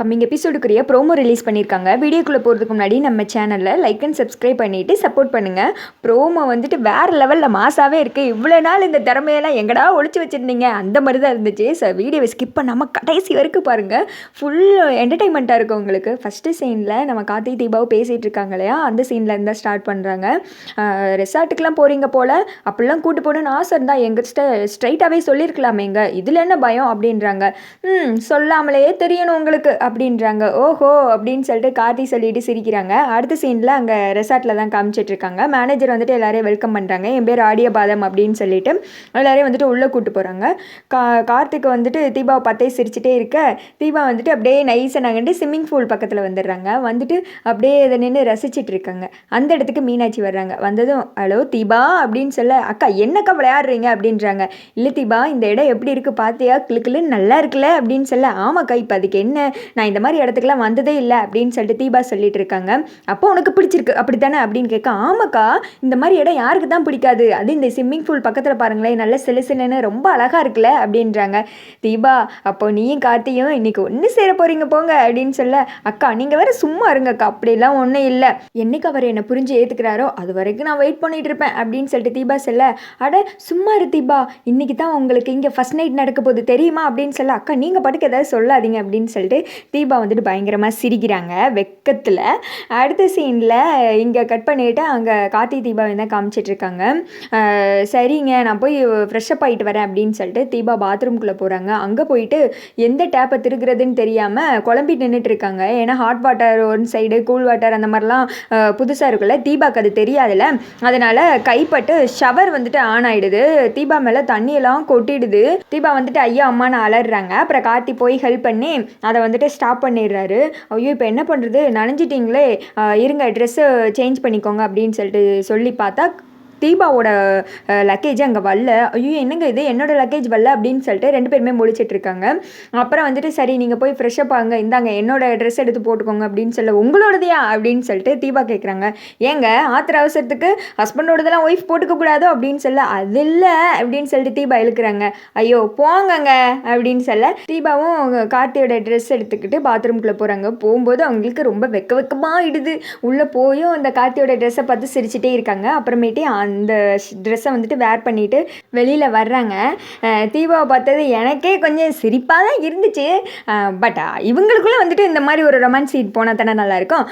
Coming எபிசோடுக்குரிய promo release பண்ணியிருக்காங்க வீடியோக்குள்ளே போகிறதுக்கு முன்னாடி நம்ம சேனலில் லைக் அண்ட் சப்ஸ்கிரைப் பண்ணிவிட்டு சப்போர்ட் பண்ணுங்கள் ப்ரோமோ வந்துட்டு வேறு லெவலில் மாசாகவே இருக்குது இவ்வளோ நாள் இந்த திறமையெல்லாம் எங்கடா ஒழிச்சு வச்சுருந்தீங்க? அந்த மாதிரி தான் இருந்துச்சு. ஸோ வீடியோவை ஸ்கிப் பண்ணாமல் கடைசி வரைக்கும் பாருங்கள் ஃபுல் என்டர்டைன்மெண்ட்டாக இருக்கும் உங்களுக்கு. ஃபஸ்ட்டு சீனில் நம்ம கார்த்திக் தீபாவும் பேசிகிட்டு இருக்காங்க இல்லையா? அந்த சீனில் இருந்தால் ஸ்டார்ட் பண்ணுறாங்க ரெசார்ட்டுக்கெலாம் போகிறீங்க போல். அப்படிலாம் கூட்டு போகணுன்னு ஆசை இருந்தால் எங்கிட்ட ஸ்ட்ரைட்டாகவே சொல்லியிருக்கலாமே எங்கே இதில் என்ன பயம்? அப்படின்றாங்க. ம் சொல்லாமலேயே தெரியணும் உங்களுக்கு. அப்படின்றாங்க. ஓஹோ அப்படின்னு சொல்லிட்டு கார்த்தி சொல்லிட்டு சிரிக்கிறாங்க. அடுத்த சீனில் அங்கே ரெசார்ட்டில் தான் காமிச்சிட்டு இருக்காங்க. மேனேஜர் வந்துட்டு எல்லாரையும் வெல்கம் பண்ணுறாங்க என் பேர் ஆடியபாதம் அப்படின்னு சொல்லிட்டு எல்லாரையும் வந்துட்டு உள்ளே கூப்பிட்டு போகிறாங்க கா கார்த்திக் வந்துட்டு தீபாவை பார்த்தே சிரிச்சிட்டே இருக்க. தீபா வந்துட்டு அப்படியே நைஸாக நாங்கிட்டு ஸ்விம்மிங் பூல் பக்கத்தில் வந்துடுறாங்க. வந்துட்டு அப்படியே இதை நின்று ரசிச்சிட்டு இருக்காங்க. அந்த இடத்துக்கு மீனாட்சி வர்றாங்க. வந்ததும் ஹலோ தீபா அப்படின்னு சொல்ல அக்கா என்னக்கா விளையாடுறீங்க? அப்படின்றாங்க. இல்லை தீபா இந்த இடம் எப்படி இருக்குது பார்த்தியா கிளுக்கிளு நல்லா இருக்குல்ல? அப்படின்னு சொல்ல ஆமாக்கா இப்போ அதுக்கு என்ன? நான் இந்த மாதிரி இடத்துக்குலாம் வந்ததே இல்லை அப்படின்னு சொல்லிட்டு தீபா சொல்லிட்டு இருக்காங்க. அப்போ உனக்கு பிடிச்சிருக்கு. அப்படி தானே அப்படின்னு கேட்க ஆமாக்கா இந்த மாதிரி இடம் யாருக்கு தான் பிடிக்காது? அது இந்த ஸ்விம்மிங் பூல் பக்கத்தில் பாருங்களேன் நல்ல சிலு சிலுன்னு ரொம்ப அழகாக இருக்குல்ல அப்படின்றாங்க. தீபா அப்போ நீயும் கார்த்தியும் இன்னைக்கு ஒன்று சேர போகிறீங்க போங்க அப்படின்னு சொல்ல அக்கா நீங்கள் வேற சும்மா இருங்கக்கா அப்படிலாம் ஒன்றும் இல்லை. என்னைக்கு அவர் என்னை புரிஞ்சு ஏற்றுக்கிறாரோ அது வரைக்கும் நான் வெயிட் பண்ணிட்டு இருப்பேன் அப்படின்னு சொல்லிட்டு தீபா சொல்ல அட சும்மா இரு தீபா இன்னைக்கு தான் உங்களுக்கு இங்கே ஃபஸ்ட் நைட் நடக்க போகுது தெரியுமா அப்படின்னு சொல்ல அக்கா நீங்கள் பாட்டுக்கு ஏதாவது சொல்லாதீங்க அப்படின்னு சொல்லிட்டு தீபா வந்துட்டு பயங்கரமாக சிரிக்கிறாங்க வெக்கத்தில். அடுத்த சீனில் இங்கே கட் பண்ணிவிட்டு அங்கே கார்த்தி தீபாவை தான் காமிச்சிட்டு இருக்காங்க சரிங்க நான் போய் ஃப்ரெஷ்அப் ஆகிட்டு வரேன் அப்படின்னு சொல்லிட்டு தீபா பாத்ரூம்குள்ளே போகிறாங்க அங்கே போயிட்டு எந்த டேப்பை திருக்கிறதுன்னு தெரியாமல் குழம்பி நின்றுட்டு இருக்காங்க ஏன்னா hot water one side cool water அந்த மாதிரிலாம் புதுசாக இருக்குல்ல. தீபாக்கு அது தெரியாதுல்ல. அதனால் கைப்பட்டு ஷவர் வந்துட்டு ஆன் ஆகிடுது தீபா மேலே தண்ணியெல்லாம் கொட்டிடுது. தீபா வந்துட்டு ஐயா அம்மான்னு அலறாங்க அப்புறம் கார்த்தி போய் ஹெல்ப் பண்ணி அதை வந்துட்டு ஸ்டாப் பண்ணிடுறாரு. ஐயோ இப்போ என்ன பண்ணுறது நனைஞ்சிட்டிங்களே. இருங்க ட்ரெஸ்ஸு சேஞ்ச் பண்ணிக்கோங்க அப்படின்னு சொல்லிட்டு சொல்லி பார்த்தா தீபாவோட லக்கேஜ் அங்கே வரல. ஐயோ என்னங்க இது? என்னோட லக்கேஜ் வரல அப்படின்னு சொல்லிட்டு ரெண்டு பேருமே முடிச்சிட்டு இருக்காங்க. அப்புறம் வந்துட்டு சரி நீங்கள் போய் ஃப்ரெஷ்ஷப் ஆகுங்க. இந்தாங்க என்னோட ட்ரெஸ் எடுத்து போட்டுக்கோங்க அப்படின்னு சொல்ல உங்களோடதையா? அப்படின்னு சொல்லிட்டு தீபா கேட்குறாங்க ஏங்க ஆத்திர அவசரத்துக்கு ஹஸ்பண்டோடதெல்லாம் ஒய்ஃப் போட்டுக்க கூடாதோ? அப்படின்னு சொல்ல அது இல்லை அப்படின்னு சொல்லிட்டு தீபா இழுக்கிறாங்க. ஐயோ போங்கங்க அப்படின்னு சொல்ல தீபாவும் கார்த்தியோட ட்ரெஸ் எடுத்துக்கிட்டு பாத்ரூம்குள்ளே போகிறாங்க போகும்போது அவங்களுக்கு ரொம்ப வெக்க வெக்கமாக இடுது உள்ளே போயும் அந்த கார்த்தியோட ட்ரெஸ்ஸை பார்த்து சிரிச்சிட்டே இருக்காங்க. அப்புறமேட்டு அந்த ட்ரெஸ்ஸை வந்துட்டு வேர் பண்ணிவிட்டு வெளியில் வர்றாங்க. தீபாவை பார்த்தது எனக்கே கொஞ்சம் சிரிப்பாக தான் இருந்துச்சு. பட் இவங்களுக்குள்ளே வந்துட்டு இந்த மாதிரி ஒரு ரொமான்ஸ் சீட் போனால் தானே நல்லாயிருக்கும்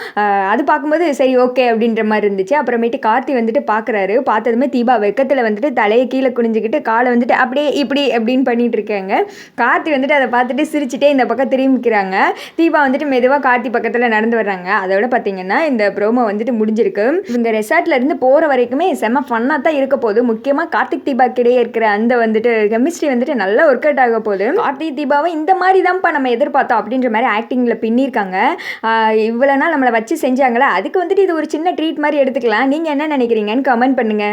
அது பார்க்கும்போது சரி ஓகே அப்படின்ற மாதிரி இருந்துச்சு. அப்புறமேட்டு கார்த்தி வந்துட்டு பார்க்குறாரு. பார்த்ததுமே தீபா வெக்கத்தில் வந்துட்டு தலையை கீழே குனிஞ்சிக்கிட்டு காலை வந்துட்டு அப்படியே இப்படி அப்படின்னு பண்ணிகிட்டு இருக்காங்க. கார்த்தி வந்துட்டு அதை பார்த்துட்டு சிரிச்சுட்டே இந்த பக்கம் திரும்பிக்கிறாங்க தீபா வந்துட்டு மெதுவாக கார்த்தி பக்கத்தில் நடந்து வர்றாங்க. அதோட பார்த்தீங்கன்னா இந்த ப்ரோமோ வந்துட்டு முடிஞ்சிருக்கு. இவங்க ரெசார்ட்லேருந்து போகிற வரைக்குமே செம ஃபன்னாக தான் இருக்க போகுது. முக்கியமாக கார்த்திக் தீபாக்கிடையே இருக்கிற அந்த வந்துட்டு கெமிஸ்ட்ரி வந்துட்டு நல்லா ஒர்க் அவுட் ஆக போகுது. கார்த்திக் தீபாவை இந்த மாதிரி தான்ப்பா நம்ம எதிர்பார்த்தோம் அப்படின்ற மாதிரி ஆக்டிங்கில் பின்னிருக்காங்க. இவ்வளோ நாள் நம்மளை வச்சு செஞ்சாங்களே அதுக்கு வந்துட்டு இது ஒரு சின்ன ட்ரீட் மாதிரி எடுத்துக்கலாம். நீங்கள் என்ன நினைக்கிறீங்கன்னு கமெண்ட் பண்ணுங்க.